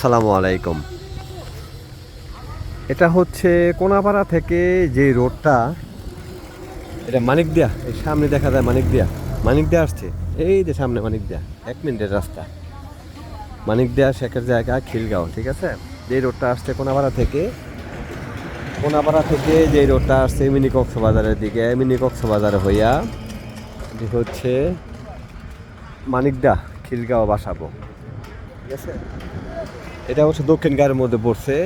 আসসালামু আলাইকুম। এটা হচ্ছে কোনাপাড়া থেকে যে রোডটা, এটা মানিক দিয়া এই সামনে দেখা যায় মানিক দিয়া মানিক দিয়া আসছে, এই যে সামনে মানিক দিয়া এক মিনিটের রাস্তা। মানিক দিয়া শেখের জায়গা, খিলগাঁও, ঠিক আছে? যে রোডটা আসছে কোনাপাড়া থেকে কোনাপাড়া থেকে যে রোডটা আসছে মিনি কক্সবাজারের দিকে, মিনি কক্সবাজার হইয়া এটি হচ্ছে মানিকদা খিলগাঁও বাসাবো। ঠিক আছে? এটা হচ্ছে দক্ষিণ গায়ের মধ্যে পড়ছে।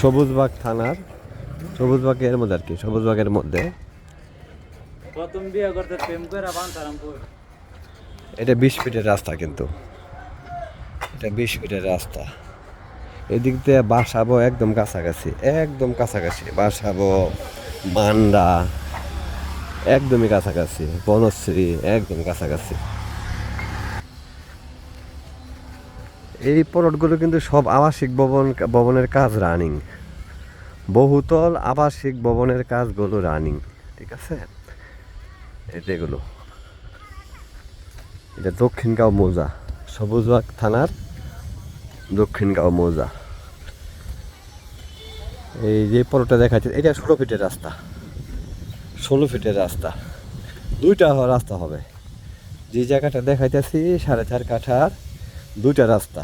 সবুজবাগ থানার সবুজবাগের মধ্যে আর কি সবুজবাগের মধ্যে। প্রথম বিয়ে করতে প্রেম করে বাঞ্ছারামপুর এটা বিশ ফিটের রাস্তা কিন্তু। এটা বিশ ফিটের রাস্তা। এদিক দিয়ে বাসাবো একদম কাছাকাছি একদম কাছাকাছি। বাসাবো মান্ডা একদমই কাছাকাছি বনশ্রী একদম কাছাকাছি। এই প্লটগুলো কিন্তু সব আবাসিক ভবন, ভবনের কাজ রানিং বহুতল আবাসিক ভবনের কাজগুলো রানিং ঠিক আছে? এই যেগুলো এটা দক্ষিণগাঁও মৌজা সবুজবাগ থানার দক্ষিণগাঁও মৌজা। এই যে পরোটা দেখাচ্ছে, এটা ষোলো ফিটের রাস্তা। ষোলো ফিটের রাস্তা। দুইটা রাস্তা হবে। যে জায়গাটা দেখাইতেছি, সাড়ে চার কাঠার দুইটা রাস্তা।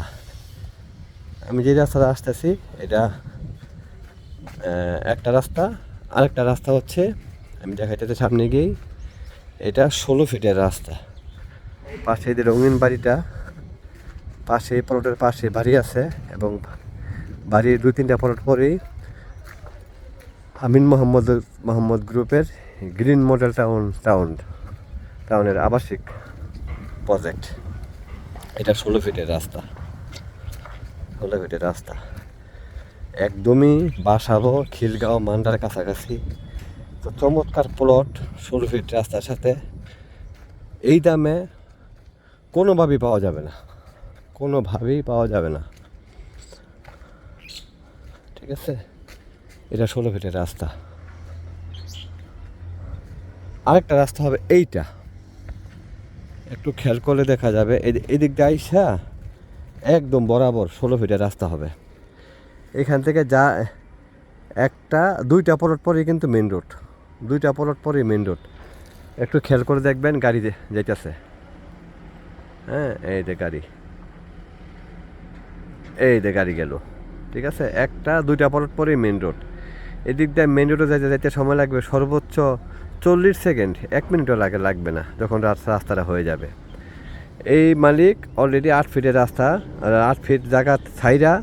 আমি যে রাস্তাটা আসতেছি, এটা একটা রাস্তা, আরেকটা রাস্তা হচ্ছে, আমি দেখাইতেছি সামনে গিয়েই, এটা ষোলো ফিটের রাস্তা। পাশে যে রঙিন বাড়িটা, পাশে প্লটের পাশে বাড়ি আছে এবং বাড়ির দুই তিনটা প্লট পরেই আমিন মোহাম্মদ মোহাম্মদ গ্রুপের গ্রিন মডেল টাউন টাউন, টাউনের আবাসিক প্রজেক্ট। এটা ষোলো ফিটের রাস্তা। ষোলো ফিটের রাস্তা। একদমই বাসাবো, খিলগাঁও, মান্ডার কাছাকাছি। তো চমৎকার প্লট ষোলো ফিট রাস্তার সাথে। এই দামে কোনোভাবেই পাওয়া যাবে না। কোনোভাবেই পাওয়া যাবে না। ঠিক আছে? এটা ষোলো ফিটের রাস্তা। আরেকটা রাস্তা হবে এইটা। একটু খেয়াল করলে দেখা যাবে। এদিক দিয়ে আইসা একদম বরাবর ষোলো ফিটের রাস্তা হবে। এখান থেকে যা, একটা, দুইটা পলট পরেই কিন্তু মেন রোড দুইটা পলট পরেই মেন রোড একটু খেয়াল করে দেখবেন গাড়ি যাইতেছে। হ্যাঁ এই যে গাড়ি। এই যে গাড়ি গেল। ঠিক আছে? একটা, দুইটা পলট পরেই মেন রোড এদিক দিয়ে মেন রোডে যাইতে যাইতে সময় লাগবে সর্বোচ্চ চল্লিশ সেকেন্ড, এক মিনিটও লাগে, লাগবে না, যখন রাস্তাটা হয়ে যাবে। এই মালিক অলরেডি আট ফিটের রাস্তা আট ফিট জায়গা ছাইরা,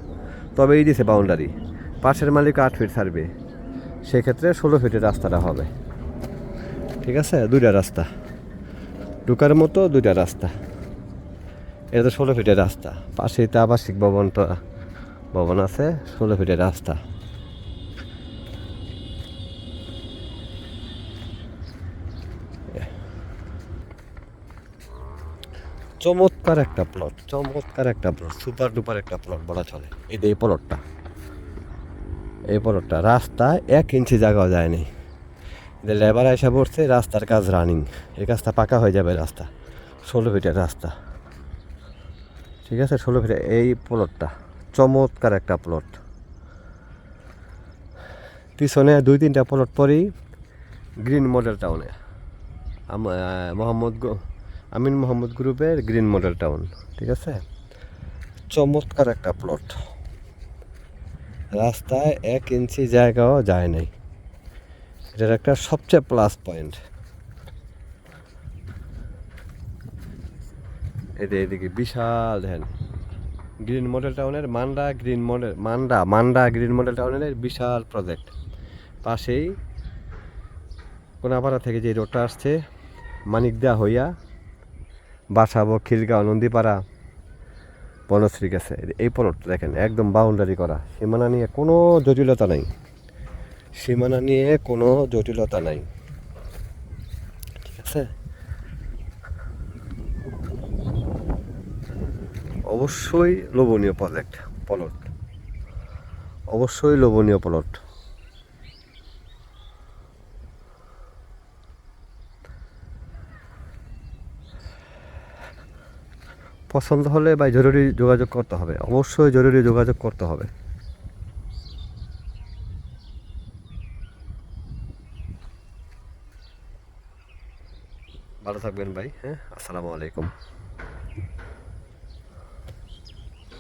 তবে এই দিছে বাউন্ডারি পাশের মালিক আট ফিট ছাড়বে। সেক্ষেত্রে ষোলো ফিটের রাস্তাটা হবে। ঠিক আছে? দুইটা রাস্তা। ঢুকার মতো দুইটা রাস্তা। এটা তো ষোলো ফিটের রাস্তা। পাশেই তো আবাসিক ভবনটা, ভবন আছে, ষোলো ফিটের রাস্তা। চমৎকার একটা প্লট চমৎকার একটা প্লট সুপার ডুপার একটা প্লট বলা চলে। এই এই প্লটটা এই প্লটটা রাস্তা এক ইঞ্চি জায়গাও যায়নি। যে লেবার এসে পড়ছে, রাস্তার কাজ রানিং এই কাজটা পাকা হয়ে যাবে রাস্তা, ষোলো ফিটের রাস্তা। ঠিক আছে, ষোলো ফিটে এই প্লটটা চমৎকার একটা প্লট পিছনে দুই তিনটা প্লট পরেই গ্রিন মডেল টাউনে মোহাম্মদ আমিন মোহাম্মদ গ্রুপের গ্রিন মডেল টাউন, ঠিক আছে? চমৎকার একটা প্লট রাস্তায় এক ইঞ্চি জায়গাও যায় নাই। এটার একটা সবচেয়ে প্লাস পয়েন্ট এদের এদিকে বিশাল দেখেন গ্রিন মডেল টাউনের Manda green model, Manda Manda green model টাউনের বিশাল প্রজেক্ট পাশেই কোনাপাড়া থেকে যে রোডটা আসছে, মানিকদা হইয়া বাসাবো খিলগাঁও, নন্দীপাড়া বনশ্রী গেছে। এই পলটটা দেখেন, একদম বাউন্ডারি করা। সীমানা নিয়ে কোনো জটিলতা নাই। সীমানা নিয়ে কোনো জটিলতা নাই। ঠিক আছে? অবশ্যই লোভনীয় প্রজেক্ট প্লট। অবশ্যই লোভনীয় প্লট। পছন্দ হলে বা জরুরি যোগাযোগ করতে হবে। অবশ্যই জরুরি যোগাযোগ করতে হবে। ভালো থাকবেন ভাই হ্যাঁ? আসসালামু আলাইকুম।